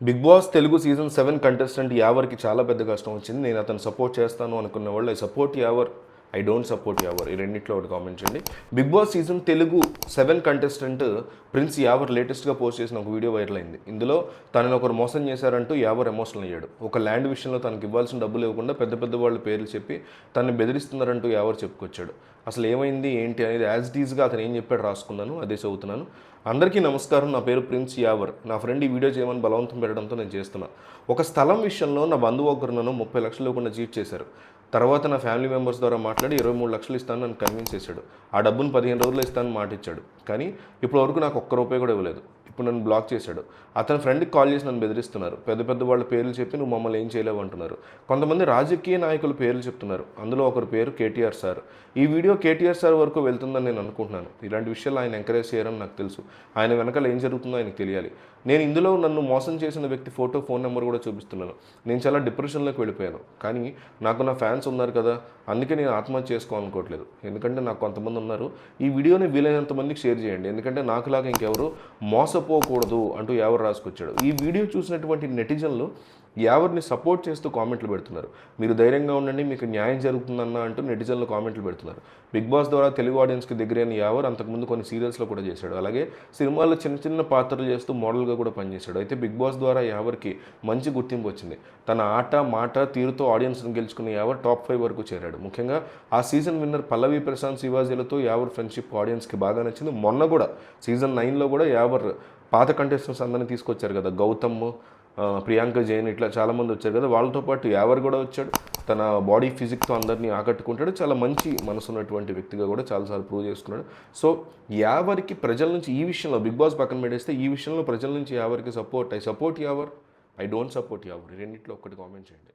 Bigg Boss Telugu season seven contestant యావర్కి చాలా పెద్ద కష్టం వచ్చింది. నేను అతను సపోర్ట్ చేస్తాను అనుకున్న వాళ్ళు I support Yawar I don't support Yawar ఈ రెండింటిలో ఒకటి కామెంట్ చేయండి. Bigg Boss season Telugu seven contestant Prince Yawar లేటెస్ట్గా పోస్ట్ చేసిన ఒక వీడియో వైరల్ అయింది. ఇందులో తనని ఒకరు మోసం చేశారంటూ యావర్ ఎమోషనల్ అయ్యాడు. ఒక ల్యాండ్ విషయంలో తనకి ఇవ్వాల్సిన డబ్బులు ఇవ్వకుండా పెద్ద పెద్ద వాళ్ళ పేర్లు చెప్పి తనని బెదిరిస్తున్నారంటూ యావర్ చెప్పుకొచ్చాడు. అసలు ఏమైంది ఏంటి అనేది యాజ్ డీజ్గా అతను ఏం చెప్పాడు రాసుకున్నాను అదే చదువుతున్నాను. అందరికీ నమస్కారం నా పేరు ప్రిన్స్ యావర్ నా ఫ్రెండ్ ఈ వీడియో చేయమని బలవంతం పెట్టడంతో నేను చేస్తున్నా. ఒక స్థలం విషయంలో నా బంధువు ఒకరు నన్ను ముప్పై లక్షలు ఇవ్వకుండా చీట్ చేశారు. తర్వాత నా ఫ్యామిలీ మెంబర్స్ ద్వారా మాట్లాడి ఇరవై మూడు లక్షలు ఇస్తాను నన్ను కన్విన్స్ చేశాడు. ఆ డబ్బును పదిహేను రోజులు ఇస్తానని మాట ఇచ్చాడు కానీ ఇప్పటి వరకు నాకు ఒక్క రూపాయి కూడా ఇవ్వలేదు. ఇప్పుడు నన్ను బ్లాక్ చేశాడు. అతని ఫ్రెండ్కి కాల్ చేసి నన్ను బెదిరిస్తున్నారు. పెద్ద పెద్ద వాళ్ళ పేర్లు చెప్పి నువ్వు మమ్మల్ని ఏం చేయలేవు అంటున్నారు. కొంతమంది రాజకీయ నాయకుల పేర్లు చెప్తున్నారు. అందులో ఒకరి పేరు కేటీఆర్ సార్. ఈ వీడియో కేటీఆర్ సార్ వరకు వెళ్తుందని నేను అనుకుంటున్నాను. ఇలాంటి విషయాలు ఆయన ఎంకరేజ్ చేయరని నాకు తెలుసు. ఆయన వెనకాల ఏం జరుగుతుందో ఆయనకు తెలియాలి. నేను ఇందులో నన్ను మోసం చేసిన వ్యక్తి ఫోటో ఫోన్ నెంబర్ కూడా చూపిస్తున్నాను. నేను చాలా డిప్రెషన్లోకి వెళ్ళిపోయాను. కానీ నాకు నా ఫ్యాన్స్ ఉన్నారు కదా అందుకే నేను ఆత్మహత్య చేసుకోవాలనుకోవట్లేదు. ఎందుకంటే నాకు కొంతమంది ఉన్నారు. ఈ వీడియోని వీలైనంత మందికి షేర్ చేయండి. ఎందుకంటే నాకులాగా ఇంకెవరు మోసపోకూడదు అంటూ ఎవరు రాసుకొచ్చాడు. ఈ వీడియో చూసినటువంటి నెటిజన్లు ఎవరిని సపోర్ట్ చేస్తూ కామెంట్లు పెడుతున్నారు? మీరు ధైర్యంగా ఉండండి మీకు న్యాయం జరుగుతుందన్న అంటూ నెటిజన్లు కామెంట్లు పెడుతున్నారు. బిగ్ బాస్ ద్వారా తెలుగు ఆడియన్స్కి దగ్గరైన యావర్ అంతకుముందు కొన్ని సీరియల్స్లో కూడా చేశాడు. అలాగే సినిమాల్లో చిన్న చిన్న పాత్రలు చేస్తూ మోడల్గా కూడా పనిచేశాడు. అయితే బిగ్ బాస్ ద్వారా యావర్కి మంచి గుర్తింపు వచ్చింది. తన ఆట మాట తీరుతో ఆడియన్స్ని గెలుచుకున్న యావర్ టాప్ ఫైవ్ వరకు చేరాడు. ముఖ్యంగా ఆ సీజన్ విన్నర్ పల్లవి ప్రశాంత్ శివాజీలతో యావర్ ఫ్రెండ్షిప్ ఆడియన్స్కి బాగా నచ్చింది. మొన్న కూడా సీజన్ నైన్లో కూడా యావర్ పాత కంటెస్టెంట్స్ అందరినీ తీసుకొచ్చారు కదా గౌతమ్ ప్రియాంక జైన్ ఇట్లా చాలామంది వచ్చారు కదా వాళ్ళతో పాటు యావర్ కూడా వచ్చాడు. తన బాడీ ఫిజిక్తో అందరినీ ఆకట్టుకుంటాడు. చాలా మంచి మనసు ఉన్నటువంటి వ్యక్తిగా కూడా చాలాసార్లు ప్రూవ్ చేసుకున్నాడు. సో యావరికి ప్రజల నుంచి ఈ విషయంలో బిగ్ బాస్ పక్కన పెట్టేస్తే ఈ విషయంలో ప్రజల నుంచి యావరికి support I support Yawar I don't support Yawar. రెండింటిలో ఒక్కటి కామెంట్ చేయండి.